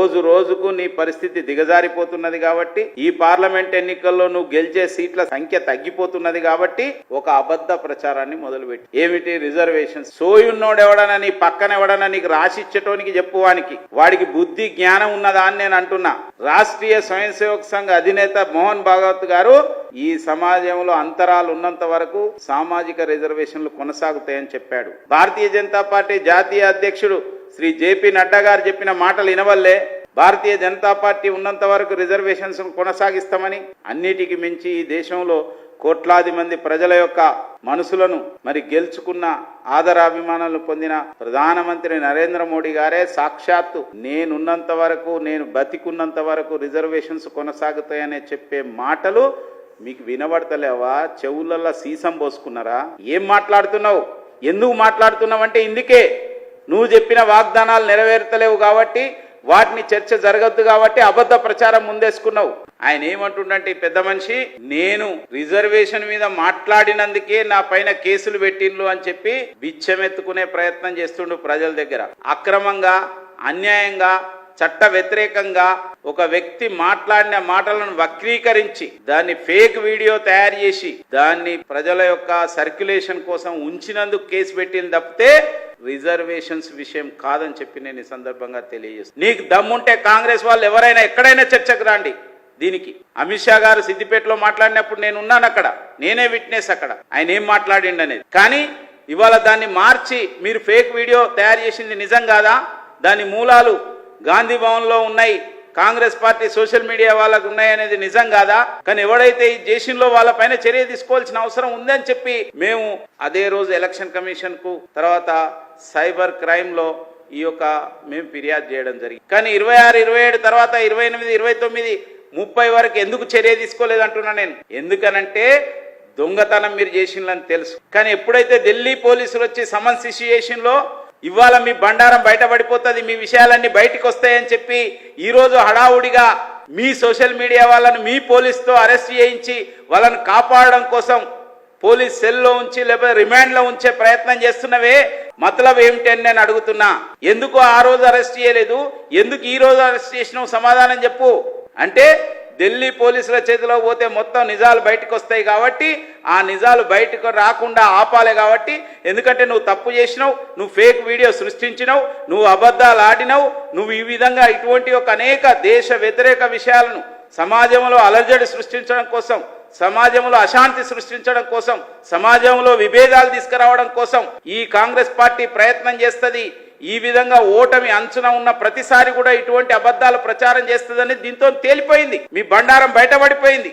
రోజు రోజుకు నీ పరిస్థితి దిగజారిపోతున్నది కాబట్టి ఈ పార్లమెంట్ ఎన్నికల్లో నువ్వు గెలిచే సీట్ల సంఖ్య తగ్గిపోతున్నది కాబట్టి ఒక అబద్ధ ప్రచారాన్ని మొదలుపెట్టి. ఏమిటి రిజర్వేషన్? సోయున్నోడు ఎవడనా నీ పక్కన ఎవడనా నీకు రాసిచ్చేటోనికి చెప్పువానికి వాడికి బుద్ధి జ్ఞానం ఉన్నదా అని నేను అంటున్నా. రాష్ట్రీయ స్వయం సేవక సంఘ అధినేత మోహన్ భాగవత్ గారు ఈ సమాజంలో అంతరాలు ఉన్నంత వరకు సామాజిక రిజర్వేషన్లు కొనసాగుతాయని చెప్పాడు. భారతీయ జనతా పార్టీ జాతీయ అధ్యక్షుడు శ్రీ జేపీ నడ్డా గారు చెప్పిన మాటలు వినవల్లే. భారతీయ జనతా పార్టీ ఉన్నంత వరకు రిజర్వేషన్స్ కొనసాగిస్తామని అన్నిటికి మించి ఈ దేశంలో కోట్లాది మంది ప్రజల యొక్క మనసులను మరి గెలుచుకున్న ఆదరాభిమానాలను పొందిన ప్రధానమంత్రి నరేంద్ర మోడీ గారే సాక్షాత్తు నేనున్నంత వరకు నేను బతికున్నంత వరకు రిజర్వేషన్స్ కొనసాగుతాయనే చెప్పే మాటలు మీకు వినబడతలేవా? చెవులల్లో సీసం పోసుకున్నారా? ఏం మాట్లాడుతున్నావు? ఎందుకు మాట్లాడుతున్నావు అంటే ఇందుకే. నువ్వు చెప్పిన వాగ్దానాలు నెరవేర్తలేవు కాబట్టి వాటిని చర్చ జరగద్దు కాబట్టి అబద్ధ ప్రచారం ముందేసుకున్నావు. ఆయన ఏమంటుండంటే పెద్ద మనిషి నేను రిజర్వేషన్ మీద మాట్లాడినందుకే నా పైన కేసులు పెట్టిండ్లు అని చెప్పి బిచ్చమెత్తుకునే ప్రయత్నం చేస్తుండు ప్రజల దగ్గర. అక్రమంగా అన్యాయంగా చట్ట వ్యతిరేకంగా ఒక వ్యక్తి మాట్లాడిన మాటలను వక్రీకరించి దాన్ని ఫేక్ వీడియో తయారు చేసి దాన్ని ప్రజల యొక్క సర్క్యులేషన్ కోసం ఉంచినందుకు కేసు పెట్టింది తప్పితే రిజర్వేషన్స్ విషయం కాదని చెప్పి నేను ఈ సందర్భంగా తెలియజేస్తాను నీకు దమ్ముంటే కాంగ్రెస్ వాళ్ళు ఎవరైనా ఎక్కడైనా చర్చకు రాండి దీనికి. అమిత్ షా గారు సిద్దిపేటలో మాట్లాడినప్పుడు నేను ఉన్నాను అక్కడ. నేనే విట్నెస్ అక్కడ. ఆయన ఏం మాట్లాడిండు అనేది. కానీ ఇవాళ దాన్ని మార్చి మీరు ఫేక్ వీడియో తయారు చేసింది నిజం కాదా? దాని మూలాలు గాంధీ భవన్లో ఉన్నాయి. కాంగ్రెస్ పార్టీ సోషల్ మీడియా వాళ్ళకు ఉన్నాయనేది నిజం కాదా? కానీ ఎవడైతే ఈ దేశంలో వాళ్ళపైన చర్య తీసుకోవాల్సిన అవసరం ఉందని చెప్పి మేము అదే రోజు ఎలక్షన్ కమిషన్కు తర్వాత సైబర్ క్రైమ్లో ఈ యొక్క మేము ఫిర్యాదు చేయడం జరిగింది. కానీ ఇరవై ఆరు ఇరవై ఏడు తర్వాత ఇరవై ఎనిమిది ఇరవై తొమ్మిది ముప్పై వరకు ఎందుకు చర్య తీసుకోలేదు అంటున్నా నేను. ఎందుకనంటే దొంగతనం మీరు చేసిందని తెలుసు. కానీ ఎప్పుడైతే ఢిల్లీ పోలీసులు వచ్చి సమన్స్ సిచ్యుయేషన్లో ఇవాళ మీ బండారం బయటపడిపోతుంది మీ విషయాలన్నీ బయటకు వస్తాయని చెప్పి ఈరోజు హడావుడిగా మీ సోషల్ మీడియా వాళ్ళను మీ పోలీస్తో అరెస్ట్ చేయించి వాళ్ళని కాపాడడం కోసం పోలీస్ సెల్లో ఉంచి లేకపోతే రిమాండ్లో ఉంచే ప్రయత్నం చేస్తున్నవే. మతలబ్ ఏమిటి అని నేను అడుగుతున్నా. ఎందుకు ఆ రోజు అరెస్ట్ చేయలేదు? ఎందుకు ఈ రోజు అరెస్ట్ చేసినావు? సమాధానం చెప్పు. అంటే ఢిల్లీ పోలీసుల చేతిలో పోతే మొత్తం నిజాలు బయటకు వస్తాయి కాబట్టి ఆ నిజాలు బయటకు రాకుండా ఆపాలి కాబట్టి ఎందుకంటే నువ్వు తప్పు చేసినావు నువ్వు ఫేక్ వీడియో సృష్టించినావు నువ్వు అబద్ధాలు ఆడినావు నువ్వు ఈ విధంగా ఇటువంటి ఒక అనేక దేశ వ్యతిరేక విషయాలను సమాజంలో అలజడి సృష్టించడం కోసం సమాజంలో అశాంతి సృష్టించడం కోసం సమాజంలో విభేదాలు తీసుకురావడం కోసం ఈ కాంగ్రెస్ పార్టీ ప్రయత్నం చేస్తుంది. ఈ విధంగా ఓటమి అంచున ఉన్న ప్రతిసారి కూడా ఇటువంటి అబద్ధాలు ప్రచారం చేస్తుందని దీంతో తేలిపోయింది. మీ బండారం బయటపడిపోయింది.